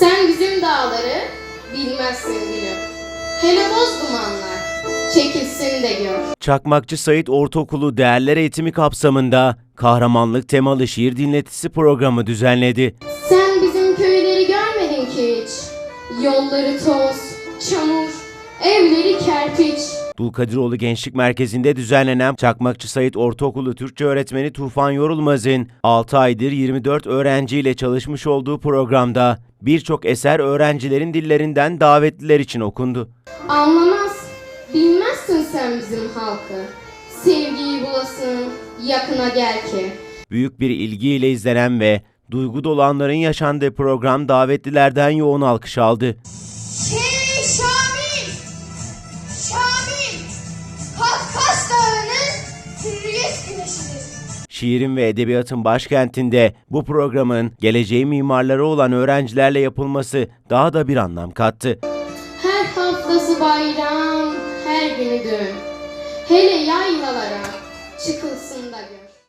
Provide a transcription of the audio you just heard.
Sen bizim dağları bilmezsin gülüm. Hele boz dumanlar çekilsin de gör. Çakmakçı Sait Ortaokulu Değerler Eğitimi kapsamında kahramanlık temalı şiir dinletisi programı düzenledi. Sen bizim köyleri görmedin ki hiç. Yolları toz, çamur, evleri kerpiç. Dulkadiroğlu Gençlik Merkezi'nde düzenlenen Çakmakçı Sait Ortaokulu Türkçe öğretmeni Tufan Yorulmaz'ın 6 aydır 24 öğrenciyle çalışmış olduğu programda birçok eser öğrencilerin dillerinden davetliler için okundu. Anlamaz, bilmezsin sen bizim halkı. Sevgiyi bulasın, yakına gel ki. Büyük bir ilgiyle izlenen ve duygu dolanların yaşandığı program davetlilerden yoğun alkış aldı. Hey Şiirin ve edebiyatın başkentinde bu programın geleceği mimarları olan öğrencilerle yapılması daha da bir anlam kattı. Her haftası bayram, her günü düğün. Hele yaylalara çıkılsın da gör.